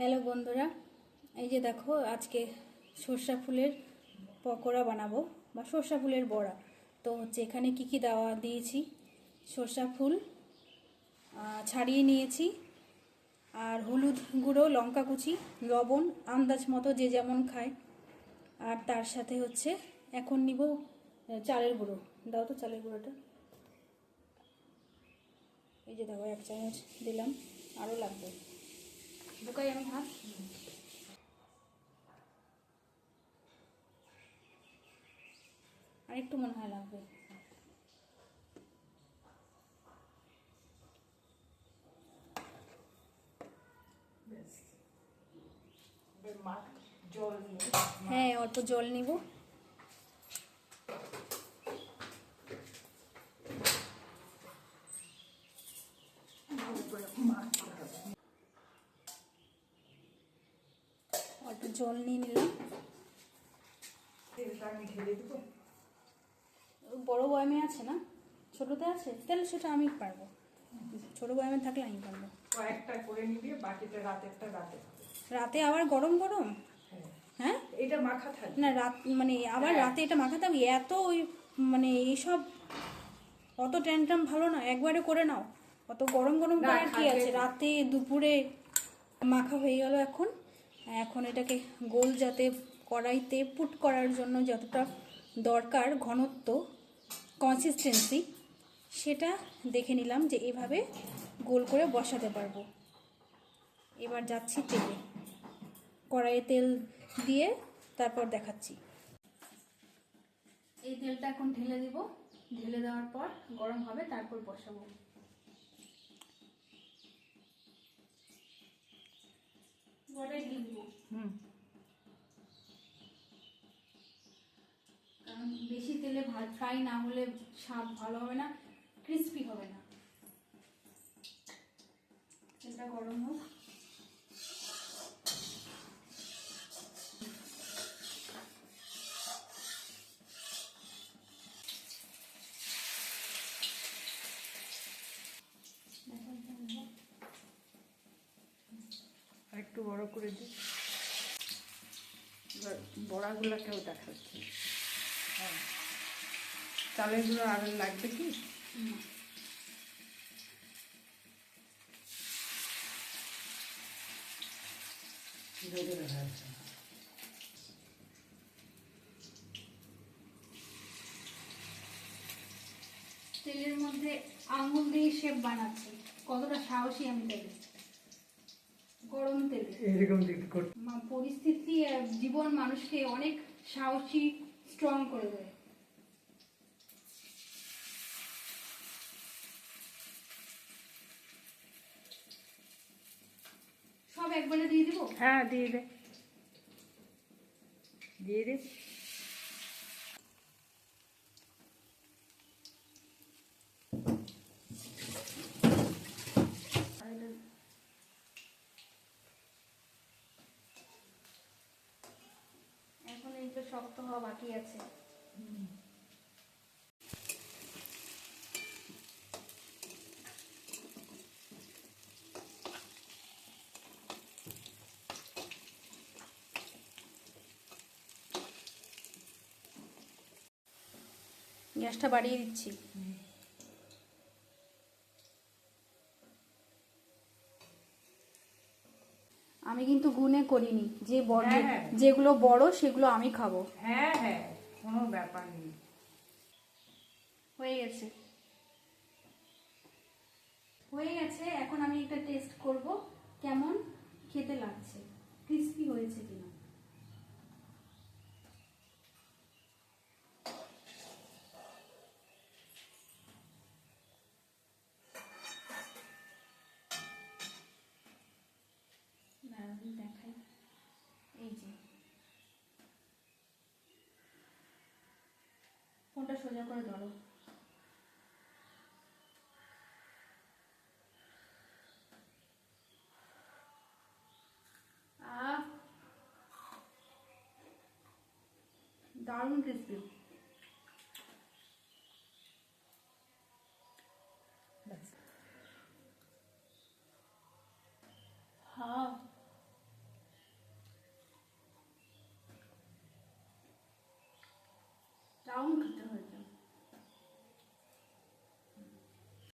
Hello বন্ধুরা, এই যে দেখো আজকে সর্ষা ফুলের পকোড়া বানাবো, বা সর্ষা ফুলের বড়া। তো হচ্ছে এখানে কি কি দেওয়া দিয়েছি? সর্ষা ফুল ছাড়িয়ে নিয়েছি, আর হলুদ গুঁড়ো, লঙ্কা কুচি, লবণ, আন্দাজ মতো যে যেমন খায়। আর তার সাথে হচ্ছে এখন নিব চালের গুঁড়ো। দাও তো চালের গুঁড়োটা। এই যে দেখো, এক চামচ দিলাম, আরও লাগবে। ঢুকাই আমি হাত আর একটু মনে হয় লাগবে মাখ জল নিয়ে হ্যাঁ অল্প জল নিব ভালো করে মাখতে হবে অল্প জল নিয়ে নিলাম। বড় বয়ামে আছে না? ছোটোতে আছে? তাহলে সেটা আমি পারব। ছোটো বয়ামে থাকলে আমি পারব। কয়েকটা করে নিবি বাকিটা রাতেরটা রাতে। রাতে আবার গরম গরম? হ্যাঁ। হ্যাঁ? এটা মাখা থাকবে না রাত মানে আবার হ্যাঁ। রাতে এটা মাখাতে হবে এত ওই মানে এইসব অত ট্যান্টাম ভালো না? একবারে করে নাও। অত গরম গরম না, করার কি আছে? রাতে দুপুরে মাখা হয়ে গেল এখন। এখন এটাকে গোল যাতে কড়াইতে পুট করার জন্য যতটা দরকার ঘনত্ব কনসিস্টেন্সি সেটা দেখে নিলাম যে এভাবে গোল করে বসাতে পারব। এবার যাচ্ছি তেলে। কড়াইয়ে তেল দিয়ে তারপর দেখাচ্ছি। এই তেলটা এখন ঢেলে দিব। ঢেলে দেওয়ার পর গরম হবে, তারপর বসাবো বড়াই দিয়ে দিব হুম কারণ বেশি তেলে ভাত ফ্রাই না হলে স্বাদ ভালো হবে না ক্রিস্পি হবে না। তেলটা গরম হোক। একটু বড় করে দিই। এবার বড়াগুলোকেও দেখাচ্ছি। চালের গুঁড়ো আর লাগবে কি? তেলের মধ্যে আঙুল দিয়ে শেপ বানাচ্ছি। কতটা সাহসী আমি তেলে গরম তেলে। এরকম দিকে করতে মা- পরিস্থিতি জীবন মানুষকে অনেক সাহসী স্ট্রং করে দেয়। সব একবারে দিয়ে দিব? হ্যাঁ দিয়ে দে। দিয়ে দে। শক্ত হওয়া বাকি আছে। গ্যাসটা বাড়িয়ে দিচ্ছি। আমি কিন্তু গুনে করিনি। যে বড় হ্যাঁ, হ্যাঁ। যেগুলো বড় সেগুলো আমি খাব। হ্যাঁ হ্যাঁ কোনো ব্যাপার নেই। হয়ে গেছে। হয়ে গেছে এখন আমি একটা টেস্ট করব কেমন খেতে লাগছে। ক্রিস্পি হয়েছে কিনা। আমি দেখাই। এই যে। ফোনটা সোজা করে ধরো। দারুণ ক্রিস্পি